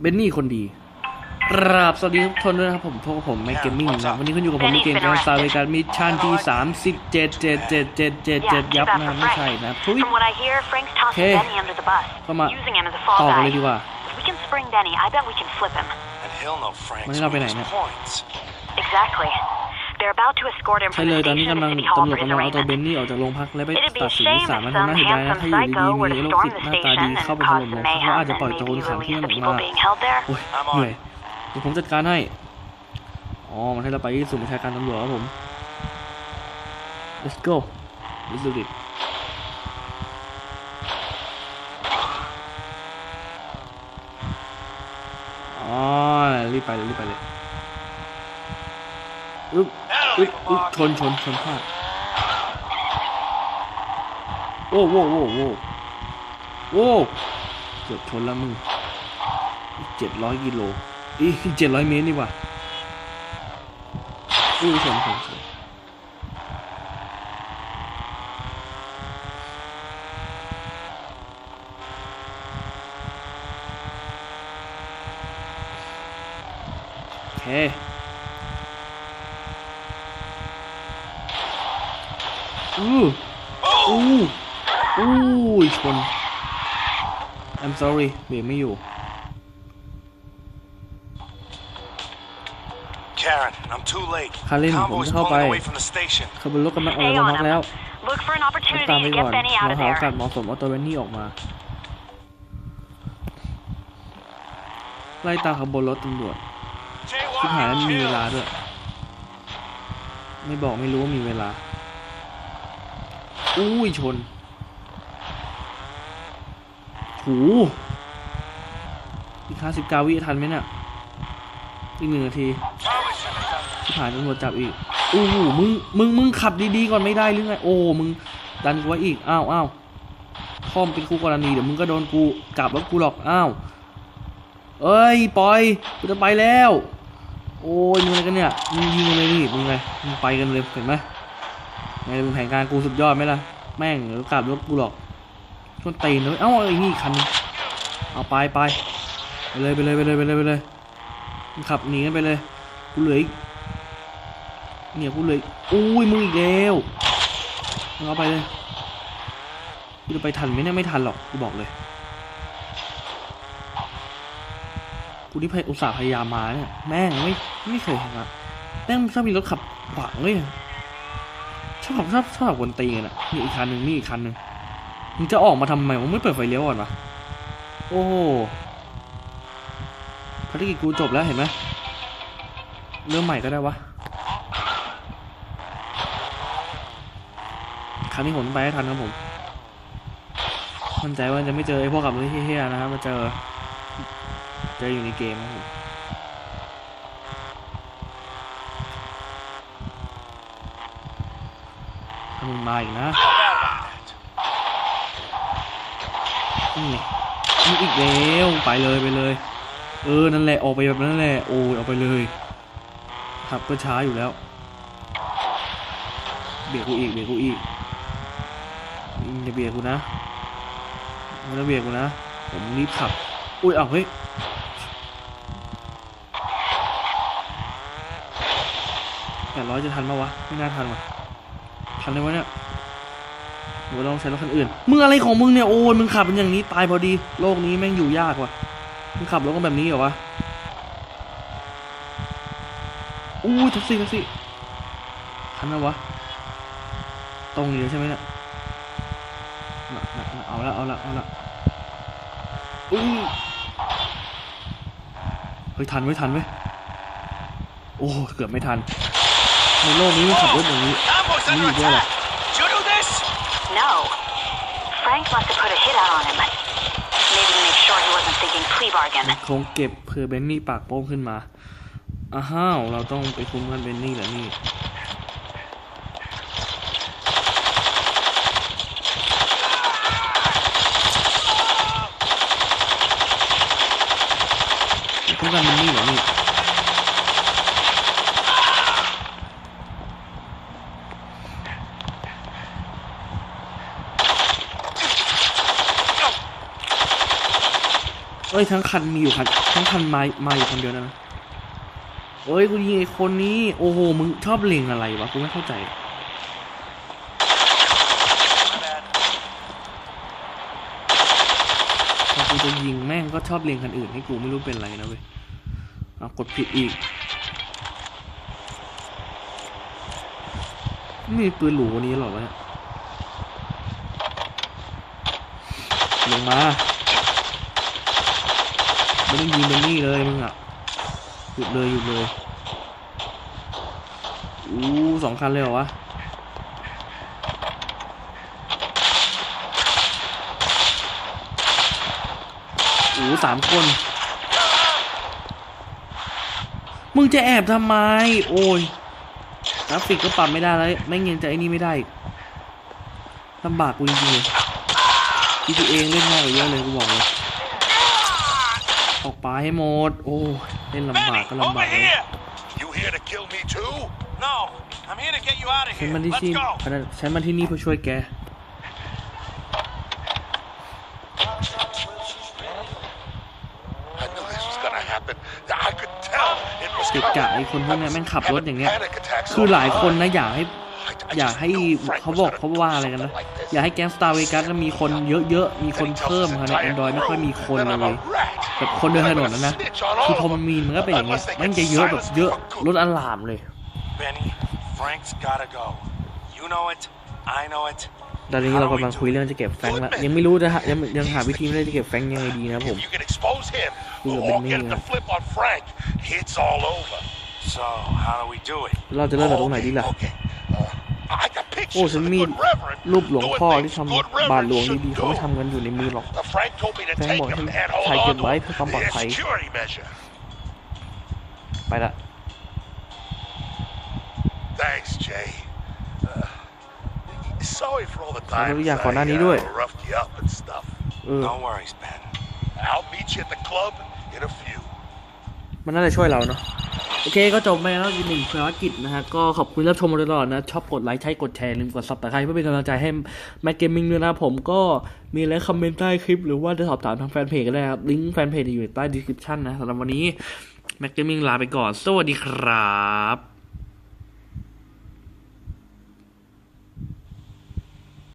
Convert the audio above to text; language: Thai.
เบนนี่คนดีครับสวัสดีทุกคนด้วยนะครับผมพวกผมแม็กเกมมิ่งนะวันนี้คุณอยู่กับผมในเกมการซาเวการมิชชั่นที่37 7 7 7 7 7 7ยับนะไม่ใช่นะทุย From what I hear, Frank's tossing Okay. Benny under the bus, ก็มา using him as a ต่อกันเลย fallback. ดีกว่า If we can spring Benny, I bet we can flip him. And he'll know Frank's Wanneer nou ben je, weakest hè? points. Exactly. They're about to escort him ใช่ from เล the ยตอนนี้ station กำลัง to City Hall ตำรว for จ his กำลังเอาตัวเบน arraignment. นี่ออกจากโรงพักและไป It'd be ตั a ดสิน shame สา if มัญ some น่าเสียดายนะ handsome ถ้าอยู่ดี psycho ๆ were มี to โรค storm จิต the หน้าตา station ดี and เข้าไปถ cause ล่ม some โรงพักเขา mayhem อาจจะ and ปล่อยโจร maybe ขังที่ release นั่น the ออก people มา being held there. โอ้ย I'm เหนื่อย on. เดี๋ยวผมจัดการให้อ๋อมันให้เราไปที่ศูนย์ประชาการตำรวจครับผม let's go let's do it อ๋อรีบไปเลยรีบไปเลยอึ๊บ อึ๊บอึ๊บชนชนชนพลาดโอ้โว้โว้โว้โว้เกือบชนแล้วมึงเจ็ดร้อยกิโลอีกเจ็ดร้อยเมตรดีกว่าอู้ชนชนชนโอเค อู้อู้อู้ชน I'm sorry เบรกไม่อยู่ Karen, I'm too late. Kalin, Convoy's ผมจะเข้าไป pulling away from the station. ขบวนรถกำลังออก Stay จากโรง on พัก him. แล้ว Look for an ต้อง opportunity ตามไป to ก่อน get Benny out เรา of หาโอกาส there. เหมาะสมเอาตัวเบนนี่ออกมา ไล่ตามขบวนรถตำรวจ ชิบหายแล้วมีเวลาด้วย ไม่บอกไม่รู้ว่ามีเวลา อุ้ยชนหูอีกห้าสิบเก้าวิทันไหมเนี่ยอีกหนึ่งนาทีชิบหายตำรวจจับอีกอู้หูมึง มึง มึงขับดีๆก่อนไม่ได้หรือไง โอ้ มึง ดันกูไว้อีก อ้าวอ้าวคอมเป็นคู่กรณี เดี๋ยวมึงก็โดนกูกลับรถกูหรอก อ้าว เอ้ย ปล่อย กูจะไปแล้ว โอ้ยมึงอะไรกันเนี่ย มึงยิงเลยนี่ มึงไง มึงไปกันเลยเห็นไหม ไงมึงแผนการกูสุดยอดไหมล่ะ แม่งเดี๋ยวกลับรถกูหรอกชนตีนเลยเอ้าไอ้นี่คัน เอาไปไปไปเลยไปเลยไปเลยไปเลยไปเลยขับหนีกันไปเลย กูเหลืออีกเนี่ยกูเหลยอุ้ยมึงอีกแล้วมึงเอาไปเลยกูจะไปทันไหมเนี่ยไม่ทันหรอกกูบอกเลยกูที่พยอุตส่าห์พยายามมาเนี่ยแม่งไม่ไม่เคยเห็นอะแม่งชอบมีรถขับขวางเลย ชอบชอบชอบขับวนตีกันอะนี่อีกคันหนึ่งนี่อีกคันหนึ่งมึงจะออกมาทำไมมึงไม่เปิดไฟเลี้ยวก่อนวะโอ้โหภารกิจกูจบแล้วเห็นไหมเริ่มใหม่ก็ได้วะครั้งนี้ผมไปให้ทันครับผมมั่นใจว่าจะไม่เจอไอ้พวกขับรถเฮี้ยๆนะครับมาเจอ เจะอยู่ในเกมครับผมถ้า มึงมาอีกนะ นี่ไงมึงอีกแล้วไปเลยไปเลย เออ นั่นแหละ ออกไปแบบนั้นแหละ โอ้ยออกไปเลยขับก็ช้าอยู่แล้ว เบียดกูอีก เบียดกูอีกอืมอย่าเบียดกูนะไม่ต้องเบียดกูนะ ผมรีบขับ อุ้ยเอาเฮ้ยแปดร้อยจะทันปะวะ ไม่น่าทันวะ ทันเลยวะเนี่ยหรือว่าต้องใช้รถคันอื่นมึงอะไรของมึงเนี่ยโอ้ยมึงขับเป็นอย่างนี้ตายพอดี โลกนี้แม่งอยู่ยากว่ะมึงขับรถกันแบบนี้เหรอวะอู้ยแท็กซี่แท็กซี่ทันนะวะตรงนี้ใช่ไหมเนี่ยน่ะเอาละเอาละเอาละอู้เฮ้ยทันไว้ทันไว้ยโอ้เกือบไม่ทัน ในโลกนี้มันขับรถอย่างนี้ Convoy's You under get attack. Did you do this? No. Frank must have put a hit out on him. Maybe to make sure he wasn't thinking plea bargain. คงเก็บเผื่อเบนนี่ปากโป้งขึ้นมาอ้าวเราต้องไปคุมกันเบนนี่แหละนี่คุมกันเบนนี่เหรอนี่ ออ้ยทั้งคันมีอยู่คันทั้งคันมามาอยู่คนเดียวนะเอ้ยกูยิงไอ้คนนี้โอ้โหมึงชอบเล็งอะไรวะกูไม่เข้าใจพอกูจะยิงแม่งก็ชอบเล็งคันอื่นให้กูไม่รู้เป็นไรนะเว้ยเอากดผิดอีกมีปืนหรูกว่านี้หรอวะเนี่ยลงมา ไม่ต้ยิงเป็นนี่เลยมึงอะหยุดเลยหยุดเลยอู้สองคันเลยเหรอวะโอ้สามคน มึงจะแอบทำไม โอ้ยกราฟิกก็ปรับไม่ได้แล้ว ไม่เงยังจะไอ้นี่ไม่ได้ลำบากกูจริงๆเลย GTA เล่นง่ายกว่าเยอะเลยกูบอกเลย ออกไปให้หมด โอ้ยเล่นลำบาก Benny, ก็ลำ over บากเลย here. You here to kill me too? No, I'm here to get you out of ฉัน here. มาที่ Let's ที่ go. ฉันมาที่นี่เพื่อช่วยแก I knew this was gonna happen. I could tell it was เกะกะ coming. ไอ้คนพวกเนี้ยแม่งขับรถอย่างเงี้ย Panic attacks คือหลายคนนะ all อยากให้ I- I อยาก just ให้ knew Frank เขา was บอก gonna เขา do ว่าอะไรกันนะ something like this. อยากให้แก๊งสตาร์เวกัสมีคนเยอะๆ มีคน And he tells เพิ่ม his ค่ะใน entire แอนดรอยไม่ค่อยมีคน crew เล that I'm ย a rat. แบบคนเดินถนน I'm นะ gonna นะ snitch on คือ all พอมันมีมันก็เป็นอย่างเงี้ย unless they แม่ง get จะเยอะแบบ silenced เยอะ for good. รถอลามเลย Benny, Frank's gotta go. You know it. I know it. ตอนนี้เรากำลังคุยเรื่องจะเก็บแฟรงค์ละยังไม่รู้จะหายังยังหาวิธีไม่ได้จะเก็บแฟรงค์ยังไงดีนะครับผม If you can expose him, Who's we'll a all big get name, the huh? flip on Frank. It's all over. So, how do we do it? เราจะเริ่มจากตรงไหนดีล่ะ Okay. Uh, I got โอ้ pictures ฉั of น the มี good reverend รูปหลวง doing พ่อ things ที่ท good ำบาทหลวง reverends ดี should ๆเขาไม่ do. ทำกันอยู่ในมือหรอก Uh, Frank told me to Frank take บอก him ให้ and hold ถ่ายเก็บ on ไว้ to เพื่อความปลอด his ภัย security measure. ไปละ Thanks, Jay. Uh, sorry for all the ขอโทษ times ทุกอย่าง I ก่อนหน้านี้ด้วย uh, roughed you up and stuff. เออ No worries, Ben. I'll meet you at the club in a few. มันน่าจะช่วยเราเนาะ โอเคก็จบไปแล้วอีกหนึ่งภารกิจนะฮะก็ขอบคุณรับชมมาตลอดนะชอบกดไลค์ใช้กดแชร์ลืมกดซับสไครต์เพื่อเป็นกำลังใจให้แม็กเกมมิ่งด้วยนะผมก็มีอะไรคอมเมนต์ใต้คลิป หรือว่าจะสอบถามทางแฟนเพจก็ได้ครับลิงก์แฟนเพจอยู่ใต้ดีสคริปชั่นนะสำหรับวันนี้แม็กเกมมิ่งลาไปก่อน สวัสดีครับ